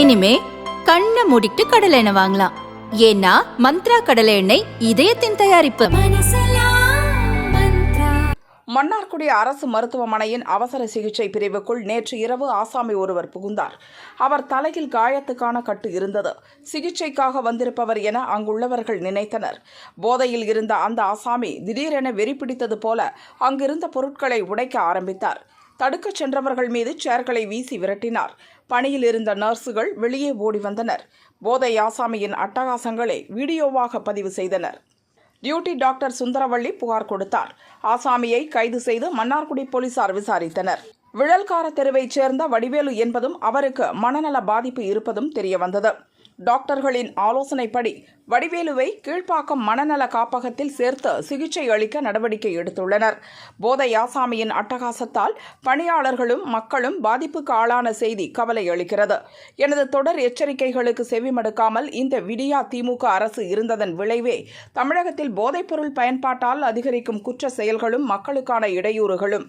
இனிமே கண்ணை மூடிட்டு கடலை எண்ணெய் வாங்கலாம். ஏன்னா மந்த்ரா கடலை எண்ணெய் இதயத்தின் தயாரிப்பு. மன்னார்குடி அரசு மருத்துவமனையின் அவசர சிகிச்சை பிரிவுக்குள் நேற்று இரவு ஆசாமி ஒருவர் புகுந்தார். அவர் தலையில் காயத்துக்கான கட்டு இருந்தது. சிகிச்சைக்காக வந்திருப்பவர் என அங்குள்ளவர்கள் நினைத்தனர். போதையில் இருந்த அந்த ஆசாமி திடீரென வெறி பிடித்தது போல அங்கிருந்த பொருட்களை உடைக்க ஆரம்பித்தார். தடுக்கச் சென்றவர்கள் மீது சேர்களை வீசி விரட்டினார். பணியில் இருந்த நர்ஸுகள் வெளியே ஓடி வந்தனர். போதை ஆசாமியின் அட்டகாசங்களை வீடியோவாக பதிவு செய்தனர். டியூட்டி டாக்டர் சுந்தரவள்ளி புகார் கொடுத்தார். ஆசாமியை கைது செய்து மன்னார்குடி போலீசார் விசாரித்தனர். விழல்கார தெருவைச் சேர்ந்த வடிவேலு என்பதும் அவருக்கு மனநல பாதிப்பு இருப்பதும் தெரியவந்தது. டாக்டர்களின் ஆலோசனைப்படி வடிவேலுவை கீழ்ப்பாக்கம் மனநல காப்பகத்தில் சேர்த்து சிகிச்சை அளிக்க நடவடிக்கை எடுத்துள்ளனர். போதை ஆசாமியின் அட்டகாசத்தால் பணியாளர்களும் மக்களும் பாதிப்புக்கு ஆளான செய்தி கவலை அளிக்கிறது. எனது தொடர் எச்சரிக்கைகளுக்கு செவிமடுக்காமல் இந்த விடியா திமுக அரசு இருந்ததன் விளைவே தமிழகத்தில் போதைப்பொருள் பயன்பாட்டால் அதிகரிக்கும் குற்ற செயல்களும் மக்களுக்கான இடையூறுகளும்.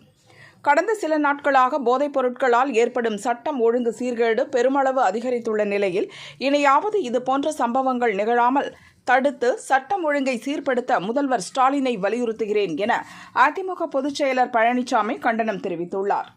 கடந்த சில நாட்களாக போதைப் பொருட்களால் ஏற்படும் சட்டம் ஒழுங்கு சீர்கேடு பெருமளவு அதிகரித்துள்ள நிலையில் இனியாவது இதுபோன்ற சம்பவங்கள் நிகழாமல் தடுத்து சட்டம் ஒழுங்கை சீர்படுத்த முதல்வர் ஸ்டாலினை வலியுறுத்துகிறேன் என அதிமுக பொதுச்செயலர் பழனிசாமி கண்டனம் தெரிவித்துள்ளார்.